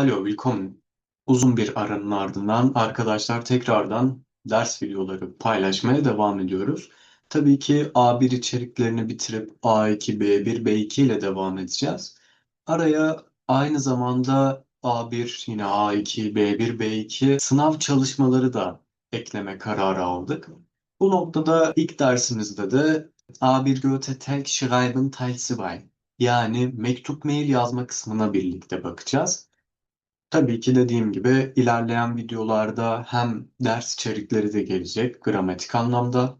Alo, willkommen. Uzun bir aranın ardından arkadaşlar tekrardan ders videoları paylaşmaya devam ediyoruz. Tabii ki A1 içeriklerini bitirip A2, B1, B2 ile devam edeceğiz. Araya aynı zamanda A1, yine A2, B1, B2 sınav çalışmaları da ekleme kararı aldık. Bu noktada ilk dersimizde de A1 Goethe Tek Schreiben Teil 2 yani mektup mail yazma kısmına birlikte bakacağız. Tabii ki dediğim gibi ilerleyen videolarda hem ders içerikleri de gelecek gramatik anlamda.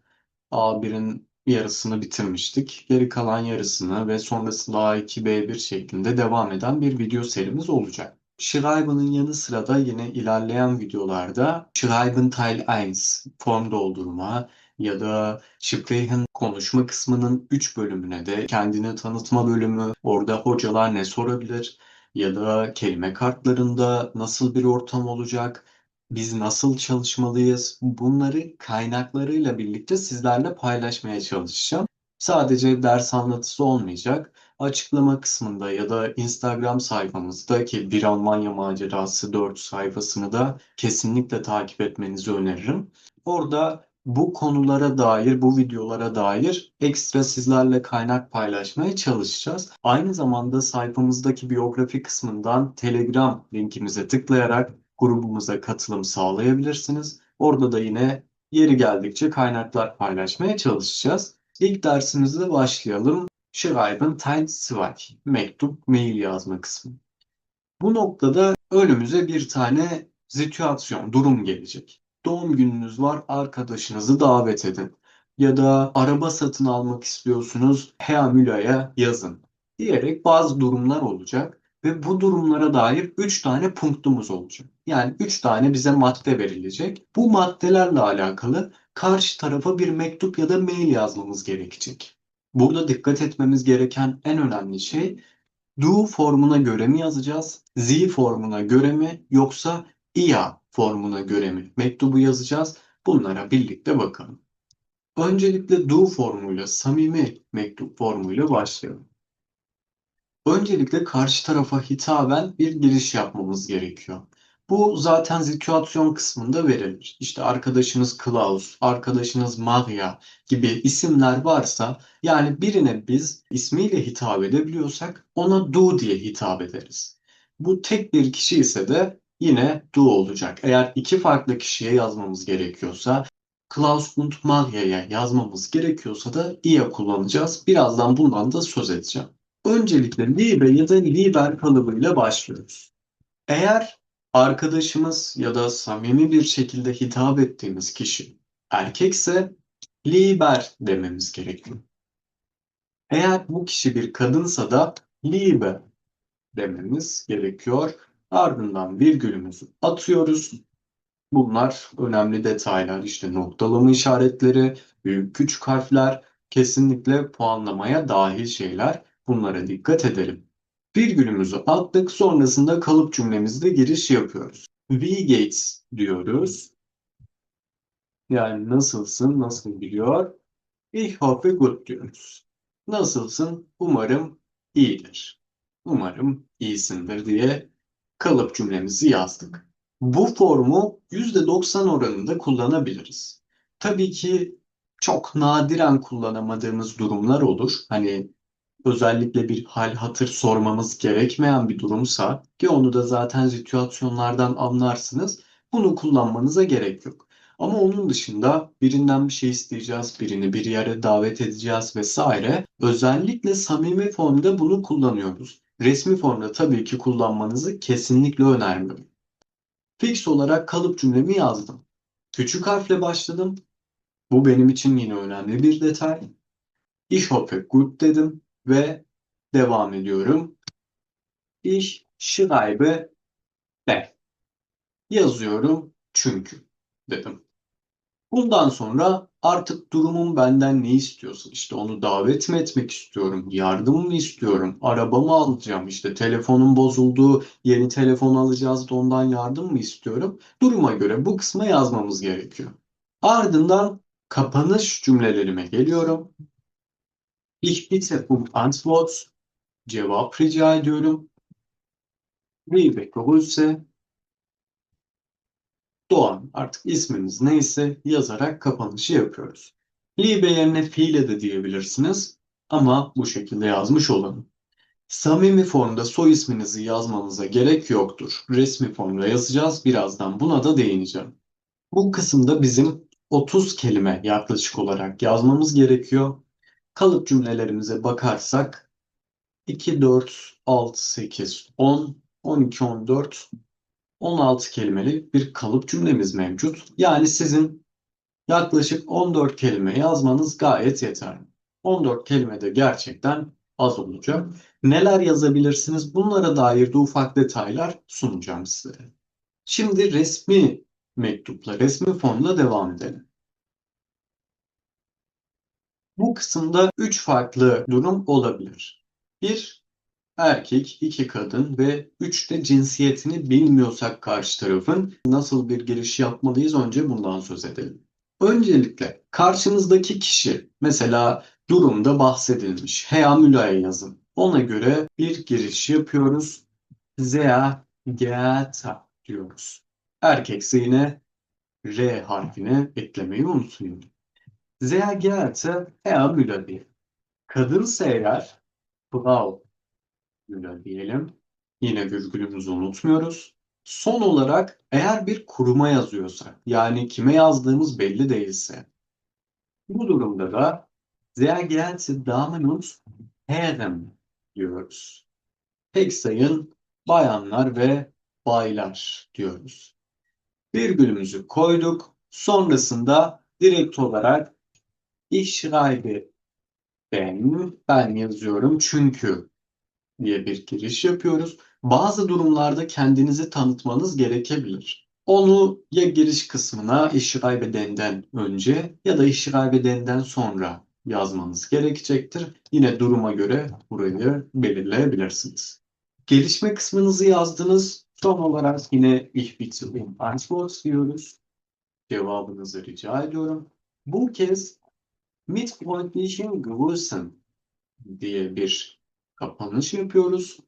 A1'in yarısını bitirmiştik. Geri kalan yarısını ve sonrasında A2, B1 şeklinde devam eden bir video serimiz olacak. Schreiben'ın yanı sıra da yine ilerleyen videolarda Schreiben Teil 1 form doldurma ya da Sprechen konuşma kısmının 3 bölümüne de kendini tanıtma bölümü, orada hocalar ne sorabilir, ya da kelime kartlarında nasıl bir ortam olacak, biz nasıl çalışmalıyız, bunları kaynaklarıyla birlikte sizlerle paylaşmaya çalışacağım. Sadece ders anlatısı olmayacak. Açıklama kısmında ya da Instagram sayfamızda ki Bir Almanya Macerası 4 sayfasını da kesinlikle takip etmenizi öneririm. Orada bu konulara dair, bu videolara dair ekstra sizlerle kaynak paylaşmaya çalışacağız. Aynı zamanda sayfamızdaki biyografi kısmından Telegram linkimize tıklayarak grubumuza katılım sağlayabilirsiniz. Orada da yine yeri geldikçe kaynaklar paylaşmaya çalışacağız. İlk dersimizle başlayalım. Schreiben Teil 2. Mektup, mail yazma kısmı. Bu noktada önümüze bir tane situasyon, durum gelecek. Doğum gününüz var, arkadaşınızı davet edin. Ya da araba satın almak istiyorsunuz, Hea Müla'ya yazın diyerek bazı durumlar olacak. Ve bu durumlara dair 3 tane punktumuz olacak. Yani 3 tane bize madde verilecek. Bu maddelerle alakalı karşı tarafa bir mektup ya da mail yazmamız gerekecek. Burada dikkat etmemiz gereken en önemli şey do formuna göre mi yazacağız? Z formuna göre mi? Yoksa ia formuna göre mi? Mektubu yazacağız. Bunlara birlikte bakalım. Öncelikle do formuyla, samimi mektup formuyla başlayalım. Öncelikle karşı tarafa hitaben bir giriş yapmamız gerekiyor. Bu zaten situasyon kısmında verilir. İşte arkadaşınız Klaus, arkadaşınız Maria gibi isimler varsa yani birine biz ismiyle hitap edebiliyorsak ona du diye hitap ederiz. Bu tek bir kişi ise de yine du olacak. Eğer iki farklı kişiye yazmamız gerekiyorsa Klaus und Maria'ya yazmamız gerekiyorsa da ia kullanacağız. Birazdan bundan da söz edeceğim. Öncelikle liebe ya da liber kalıbıyla başlıyoruz. Eğer arkadaşımız ya da samimi bir şekilde hitap ettiğimiz kişi erkekse liber dememiz gerekiyor. Eğer bu kişi bir kadınsa da liebe dememiz gerekiyor. Ardından virgülümüzü atıyoruz. Bunlar önemli detaylar. İşte noktalama işaretleri, büyük küçük harfler kesinlikle puanlamaya dahil şeyler. Bunlara dikkat edelim. Virgülümüzü attık. Sonrasında kalıp cümlemizde giriş yapıyoruz. Wie geht's diyoruz. Yani nasılsın, nasıl biliyor? Ich hoffe gut diyoruz. Nasılsın? Umarım iyidir. Umarım iyisindir diye kalıp cümlemizi yazdık. Bu formu %90 oranında kullanabiliriz. Tabii ki çok nadiren kullanamadığımız durumlar olur. Hani özellikle bir hal hatır sormamız gerekmeyen bir durumsa ki onu da zaten situasyonlardan anlarsınız. Bunu kullanmanıza gerek yok. Ama onun dışında birinden bir şey isteyeceğiz, birini bir yere davet edeceğiz vesaire. Özellikle samimi formda bunu kullanıyoruz. Resmi formda tabii ki kullanmanızı kesinlikle önermiyorum. Fix olarak kalıp cümlemi yazdım. Küçük harfle başladım. Bu benim için yine önemli bir detay. Ich hoffe gut dedim ve devam ediyorum. Ich schreibe de. Yazıyorum çünkü dedim. Bundan sonra artık durumum benden ne istiyorsa işte onu davet mi etmek istiyorum, yardım mı istiyorum, arabamı alacağım, işte telefonum bozuldu, yeni telefon alacağız da ondan yardım mı istiyorum? Duruma göre bu kısma yazmamız gerekiyor. Ardından kapanış cümlelerime geliyorum. Ich bitte um Antwort. Cevap rica ediyorum. Liebe Grüße, Doğan artık isminiz neyse yazarak kapanışı yapıyoruz. Liebe yerine fiile de diyebilirsiniz ama bu şekilde yazmış olalım. Samimi formda soy isminizi yazmanıza gerek yoktur. Resmi formda yazacağız. Birazdan buna da değineceğim. Bu kısımda bizim 30 kelime yaklaşık olarak yazmamız gerekiyor. Kalıp cümlelerimize bakarsak 2, 4, 6, 8, 10, 12, 14, 16 kelimeli bir kalıp cümlemiz mevcut. Yani sizin yaklaşık 14 kelime yazmanız gayet yeterli. 14 kelime de gerçekten az olacak. Neler yazabilirsiniz? Bunlara dair de ufak detaylar sunacağım size. Şimdi resmi mektupla, resmi formla devam edelim. Bu kısımda üç farklı durum olabilir. Bir, erkek, iki kadın ve üç de cinsiyetini bilmiyorsak karşı tarafın nasıl bir giriş yapmalıyız önce bundan söz edelim. Öncelikle karşınızdaki kişi mesela durumda bahsedilmiş. Hea Müla'ya yazın. Ona göre bir giriş yapıyoruz. Zea Geta diyoruz. Erkekse yine R harfini eklemeyi unutmayın. Zea Geta Hea Müla diye. Kadınsa eğer Frau Müla diyelim. Yine virgülümüzü unutmuyoruz. Son olarak eğer bir kuruma yazıyorsak yani kime yazdığımız belli değilse bu durumda da sehr geehrte Damen Herren diyoruz. Tek sayın bayanlar ve baylar diyoruz. Virgülümüzü koyduk. Sonrasında direkt olarak ich schreibe ben, ben yazıyorum çünkü diye bir giriş yapıyoruz. Bazı durumlarda kendinizi tanıtmanız gerekebilir. Onu ya giriş kısmına işgaibeden'den önce ya da işgaibeden'den sonra yazmanız gerekecektir. Yine duruma göre burayı belirleyebilirsiniz. Gelişme kısmınızı yazdınız. Son olarak yine ich bitte um Antwort diyoruz. Cevabınızı rica ediyorum. Bu kez mit freundlichen Grüßen diye bir kapanış yapıyoruz.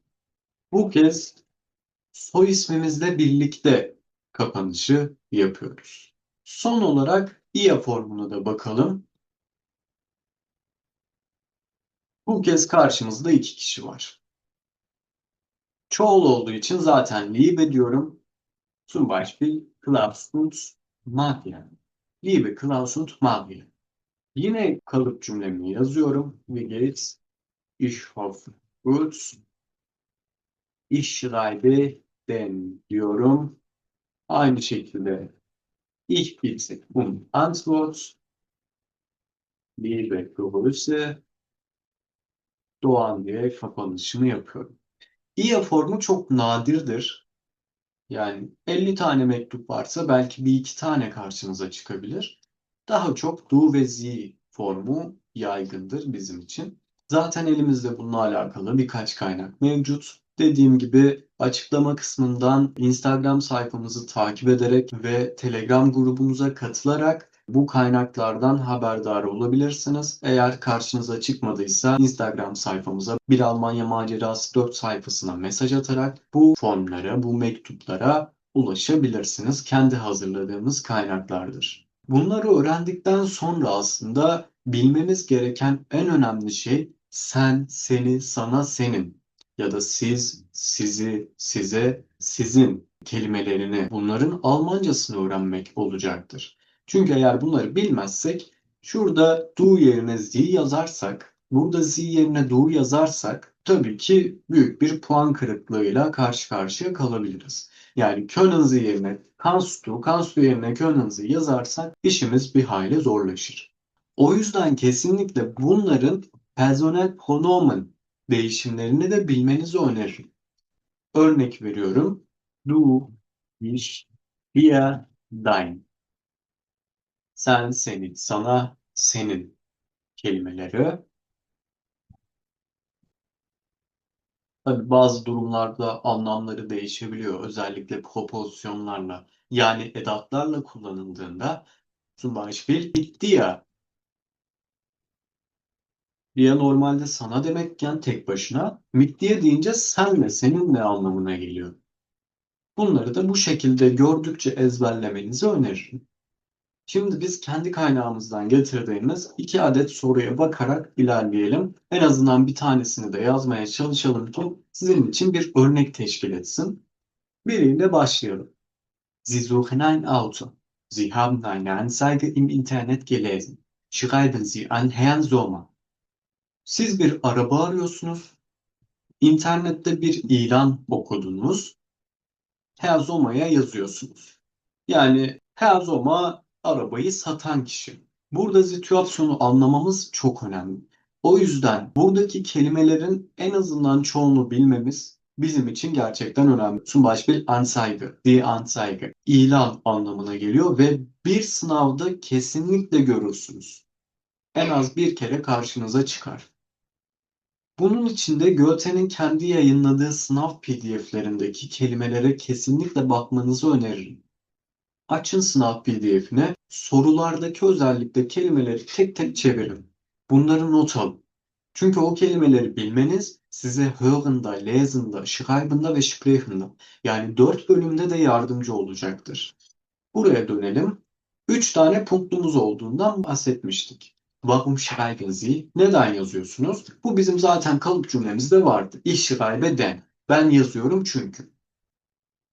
Bu kez soy ismimizle birlikte kapanışı yapıyoruz. Son olarak IA formuna da bakalım. Bu kez karşımızda iki kişi var. Çoğul olduğu için zaten Liebe diyorum. Zum Beispiel Klaus und Magia. Liebe Klaus und. Yine kalıp cümlemi yazıyorum. Wie geht's? Ich hoffe gut. Ich schreibe den diyorum. Aynı şekilde ich bitte um Antwort. Liebe Grüße. Doğan diye kapanışını yapıyorum. İya formu çok nadirdir. Yani 50 tane mektup varsa belki bir iki tane karşınıza çıkabilir. Daha çok do ve zi formu yaygındır bizim için. Zaten elimizde bununla alakalı birkaç kaynak mevcut. Dediğim gibi açıklama kısmından Instagram sayfamızı takip ederek ve Telegram grubumuza katılarak bu kaynaklardan haberdar olabilirsiniz. Eğer karşınıza çıkmadıysa Instagram sayfamıza Bir Almanya Macerası 4 sayfasına mesaj atarak bu formlara, bu mektuplara ulaşabilirsiniz. Kendi hazırladığımız kaynaklardır. Bunları öğrendikten sonra aslında bilmemiz gereken en önemli şey sen, seni, sana, senin ya da siz, sizi, size, sizin kelimelerini bunların Almancasını öğrenmek olacaktır. Çünkü eğer bunları bilmezsek şurada do yerine z yazarsak, burada z yerine do yazarsak tabii ki büyük bir puan kırıklığıyla karşı karşıya kalabiliriz. Yani können Sie yerine kannst du, kannst du yerine können Sie yazarsak işimiz bir hayli zorlaşır. O yüzden kesinlikle bunların personel pronomen değişimlerini de bilmenizi öneririm. Örnek veriyorum. Du, ich, wir, dein. Sen, senin, sana, senin kelimeleri. Tabii bazı durumlarda anlamları değişebiliyor. Özellikle propozisyonlarla yani edatlarla kullanıldığında zum Beispiel bitti ya diye normalde sana demekken tek başına mit diye deyince senle seninle anlamına geliyor. Bunları da bu şekilde gördükçe ezberlemenizi öneririm. Şimdi biz kendi kaynağımızdan getirdiğimiz iki adet soruya bakarak ilerleyelim. En azından bir tanesini de yazmaya çalışalım ki sizin için bir örnek teşkil etsin. Biriyle başlayalım. Sie suchen ein Auto. Sie haben eine Anzeige im Internet gelesen. Schreiben Sie an Herrn Sommer. Siz bir araba arıyorsunuz. İnternette bir ilan okudunuz. Herr Sommer'ya yazıyorsunuz. Yani Sommer arabayı satan kişi. Burada situasyonu anlamamız çok önemli. O yüzden buradaki kelimelerin en azından çoğunu bilmemiz bizim için gerçekten önemli. Zum Beispiel Anzeige, die Anzeige, ilan anlamına geliyor ve bir sınavda kesinlikle görürsünüz. En az bir kere karşınıza çıkar. Bunun için de Goethe'nin kendi yayınladığı sınav PDF'lerindeki kelimelere kesinlikle bakmanızı öneririm. Açın sınav PDF'ine, sorulardaki özellikle kelimeleri tek tek çevirin. Bunları not alın. Çünkü o kelimeleri bilmeniz size hörende, lesende, schreibende ve sprechende yani dört bölümde de yardımcı olacaktır. Buraya dönelim. Üç tane punktumuz olduğundan bahsetmiştik. Warum schreiben Sie? Neden yazıyorsunuz? Bu bizim zaten kalıp cümlemizde vardı. Ich schreibe den. Ben yazıyorum çünkü.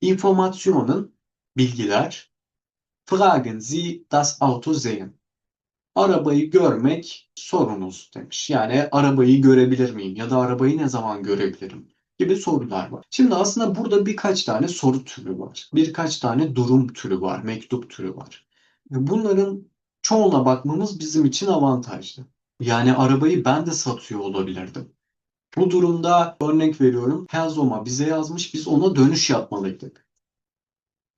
Informationen, bilgiler. Fragen Sie das Auto sehen. Arabayı görmek sorunuz demiş. Yani arabayı görebilir miyim ya da arabayı ne zaman görebilirim gibi sorular var. Şimdi aslında burada birkaç tane soru türü var. Birkaç tane durum türü var, mektup türü var. Bunların çoğuna bakmamız bizim için avantajlı. Yani arabayı ben de satıyor olabilirdim. Bu durumda örnek veriyorum Helzoma bize yazmış biz ona dönüş yapmalıydık.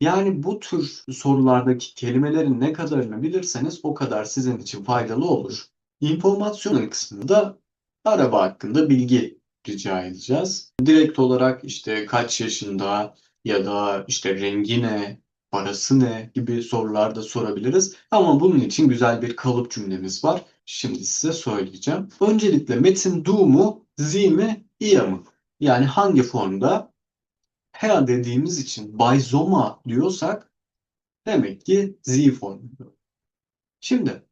Yani bu tür sorulardaki kelimelerin ne kadarını bilirseniz o kadar sizin için faydalı olur. İnformasyonun kısmında araba hakkında bilgi rica edeceğiz. Direkt olarak işte kaç yaşında ya da işte rengi ne, parası ne gibi sorular da sorabiliriz. Ama bunun için güzel bir kalıp cümlemiz var. Şimdi size söyleyeceğim. Öncelikle metin do mu, zi mi, ia mı? Yani hangi formda? Her dediğimiz için by Zoma diyorsak demek ki zi formunda. Şimdi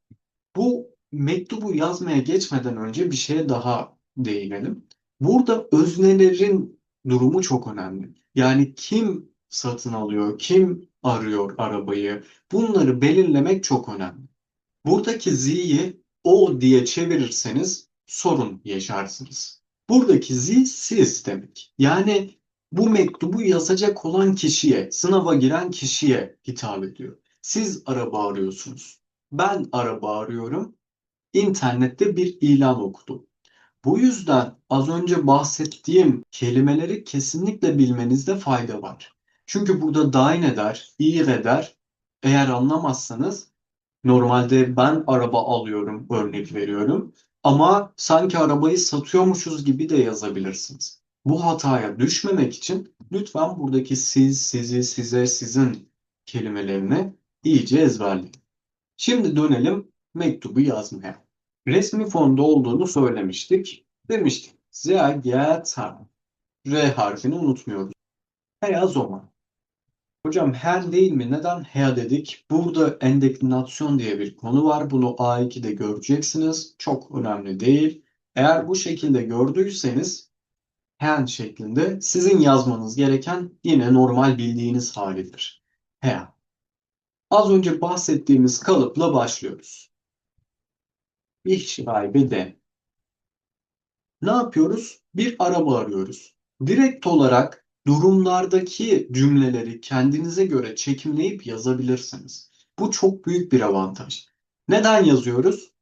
bu mektubu yazmaya geçmeden önce bir şeye daha değinelim. Burada öznelerin durumu çok önemli. Yani kim satın alıyor, kim arıyor arabayı bunları belirlemek çok önemli. Buradaki z'yi o diye çevirirseniz sorun yaşarsınız. Buradaki z siz demek. Yani bu mektubu yazacak olan kişiye, sınava giren kişiye hitap ediyor. Siz araba arıyorsunuz. Ben araba arıyorum. İnternette bir ilan okudum. Bu yüzden az önce bahsettiğim kelimeleri kesinlikle bilmenizde fayda var. Çünkü burada dain eder, iyi eder. Eğer anlamazsanız normalde ben araba alıyorum örnek veriyorum. Ama sanki arabayı satıyormuşuz gibi de yazabilirsiniz. Bu hataya düşmemek için lütfen buradaki siz, sizi, size, sizin kelimelerini iyice ezberleyin. Şimdi dönelim mektubu yazmaya. Resmi fonda olduğunu söylemiştik. Demiştik. Geehrter. R harfini unutmuyoruz. Veya Zoma. Hocam her değil mi? Neden her dedik? Burada endeklinasyon diye bir konu var. Bunu A2'de göreceksiniz. Çok önemli değil. Eğer bu şekilde gördüyseniz hen şeklinde sizin yazmanız gereken yine normal bildiğiniz halidir. Her. Az önce bahsettiğimiz kalıpla başlıyoruz. Ich schreibe den. Ne yapıyoruz? Bir araba arıyoruz. Direkt olarak durumlardaki cümleleri kendinize göre çekimleyip yazabilirsiniz. Bu çok büyük bir avantaj. Neden yazıyoruz?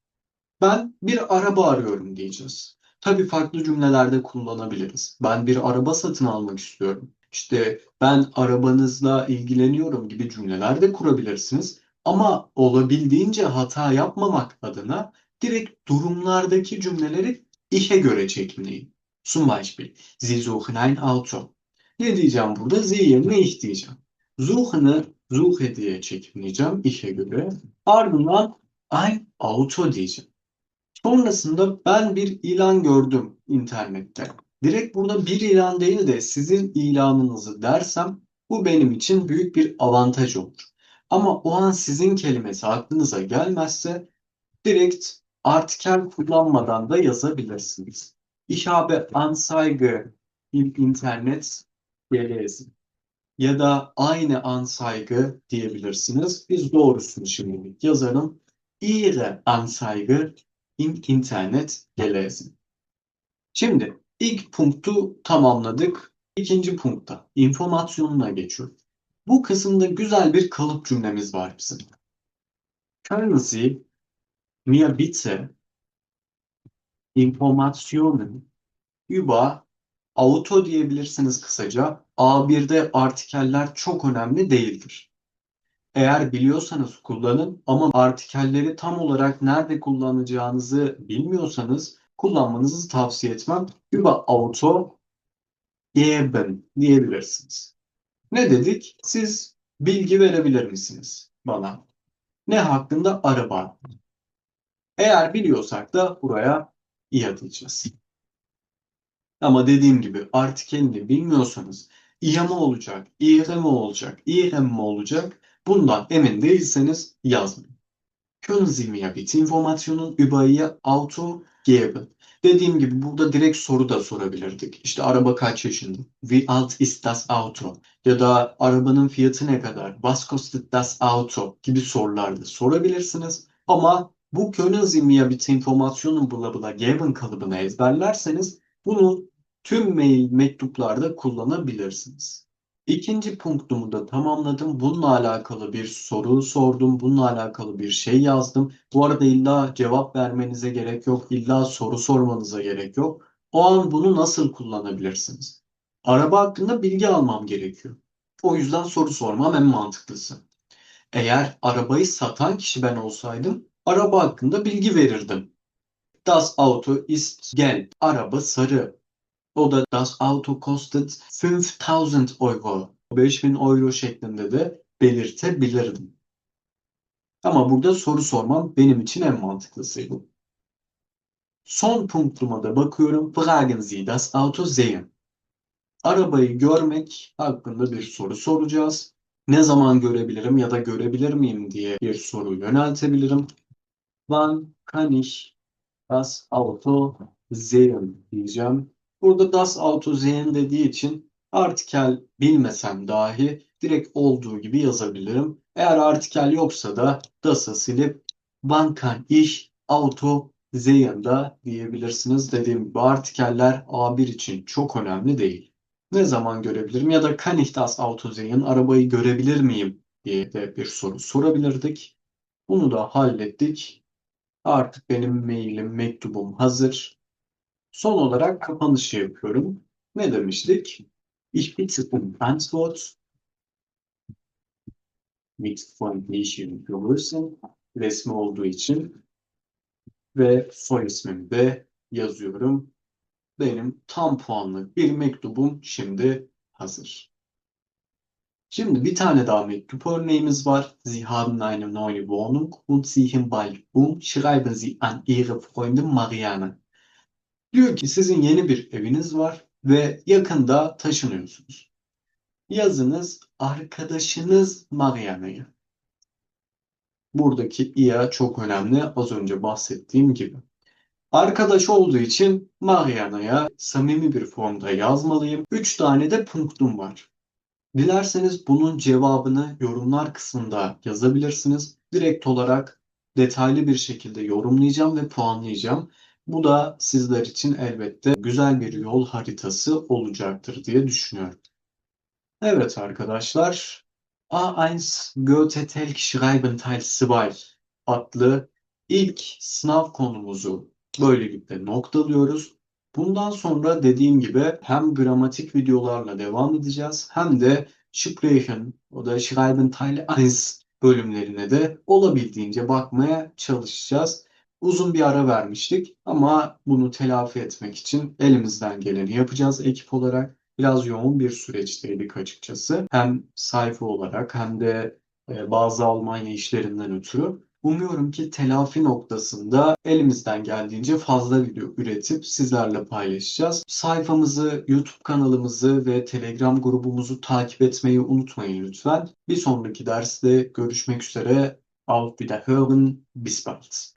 Ben bir araba arıyorum diyeceğiz. Tabii farklı cümlelerde kullanabiliriz. Ben bir araba satın almak istiyorum. İşte ben arabanızla ilgileniyorum gibi cümleler de kurabilirsiniz. Ama olabildiğince hata yapmamak adına direkt durumlardaki cümleleri işe göre çekimleyin. Zum Beispiel, Sie suchen ein Auto. Ne diyeceğim burada? Sie yerine ich diyeceğim. Suchen'ı suche diye çekimleyeceğim işe göre. Ardından ein Auto diyeceğim. Sonrasında ben bir ilan gördüm internette. Direkt burada bir ilan değil de sizin ilanınızı dersem Bu benim için büyük bir avantaj olur. Ama o an sizin kelimesi aklınıza gelmezse direkt artikel kullanmadan da yazabilirsiniz. Ich habe Anzeige im Internet gelesen. Ya da aynı Anzeige diyebilirsiniz. Biz doğrusunu şimdilik yazalım. Ihre Anzeige im Internet gelesen. Şimdi ilk punktu tamamladık. İkinci punkta informasyonuna geçiyorum. Bu kısımda güzel bir kalıp cümlemiz var bizim. Sie mir bitte Informationen über auto diyebilirsiniz kısaca. A1'de artikeller çok önemli değildir. Eğer biliyorsanız kullanın ama artikelleri tam olarak nerede kullanacağınızı bilmiyorsanız kullanmanızı tavsiye etmem. Über auto geben diyebilirsiniz. Ne dedik? Siz bilgi verebilir misiniz bana? Ne hakkında? Araba. Eğer biliyorsak da buraya i atacağız. Ama dediğim gibi artikelini bilmiyorsanız İHE mi olacak, İHE mi olacak, İHE mi olacak bundan emin değilseniz yazmayın. Können Sie mir bitte Informationen über Ihr Auto geben? Dediğim gibi burada direkt soru da sorabilirdik. İşte araba kaç yaşında? Wie alt ist das Auto? Ya da arabanın fiyatı ne kadar? Was kostet das Auto? gibi sorular da sorabilirsiniz. Ama bu können Sie mir bitte Informationen bla bla geben kalıbını ezberlerseniz bunu tüm mail mektuplarda kullanabilirsiniz. İkinci punktumu da tamamladım. Bununla alakalı bir soru sordum. Bununla alakalı bir şey yazdım. Bu arada illa cevap vermenize gerek yok. İlla soru sormanıza gerek yok. O an bunu nasıl kullanabilirsiniz? Araba hakkında bilgi almam gerekiyor. O yüzden soru sormam en mantıklısı. Eğer arabayı satan kişi ben olsaydım araba hakkında bilgi verirdim. Das Auto ist gelb. Araba sarı. O da das Auto kostet 5000 Euro. 5000 euro şeklinde de belirtebilirdim. Ama burada soru sormam benim için en mantıklısıydı. Son punktuma da bakıyorum. Fragen Sie das Auto sehen. Arabayı görmek hakkında bir soru soracağız. Ne zaman görebilirim ya da görebilir miyim diye bir soru yöneltebilirim. Wann kann ich das Auto sehen diyeceğim. Burada das Auto sehen dediği için artikel bilmesem dahi direkt olduğu gibi yazabilirim. Eğer artikel yoksa da das'ı silip wann kann ich Auto sehen da diyebilirsiniz. Dediğim gibi artikeller A1 için çok önemli değil. Ne zaman görebilirim ya da kann ich das Auto sehen arabayı görebilir miyim diye de bir soru sorabilirdik. Bunu da hallettik. Artık benim mailim, mektubum hazır. Son olarak kapanışı yapıyorum. Ne demiştik? Ich bitte um Antwort mit freundlichen Grüßen resmi olduğu için ve soy ismimi de yazıyorum. Benim tam puanlı bir mektubum şimdi hazır. Şimdi bir tane daha mektup örneğimiz var. Sie haben eine neue Wohnung und ziehen bald um. Schreiben Sie an Ihre Freundin Marianne. Diyor ki sizin yeni bir eviniz var ve yakında taşınıyorsunuz. Yazınız arkadaşınız Marianne'ye. Buradaki ia çok önemli az önce bahsettiğim gibi. Arkadaş olduğu için Marianne'ya samimi bir formda yazmalıyım. 3 tane de punktum var. Dilerseniz bunun cevabını yorumlar kısmında yazabilirsiniz. Direkt olarak detaylı bir şekilde yorumlayacağım ve puanlayacağım. Bu da sizler için elbette güzel bir yol haritası olacaktır diye düşünüyorum. Evet arkadaşlar, A1 Goethe Telk Schreiben Teil 2 adlı ilk sınav konumuzu böylelikle noktalıyoruz. Bundan sonra dediğim gibi hem gramatik videolarla devam edeceğiz hem de Sprechen o da Schreiben Teil 1 bölümlerine de olabildiğince bakmaya çalışacağız. Uzun bir ara vermiştik ama bunu telafi etmek için elimizden geleni yapacağız ekip olarak. Biraz yoğun bir süreçteydik açıkçası. Hem sayfa olarak hem de e, bazı Almanya işlerinden ötürü. Umuyorum ki telafi noktasında elimizden geldiğince fazla video üretip sizlerle paylaşacağız. Sayfamızı, YouTube kanalımızı ve Telegram grubumuzu takip etmeyi unutmayın lütfen. Bir sonraki derste görüşmek üzere. Auf Wiederhören. Bis bald.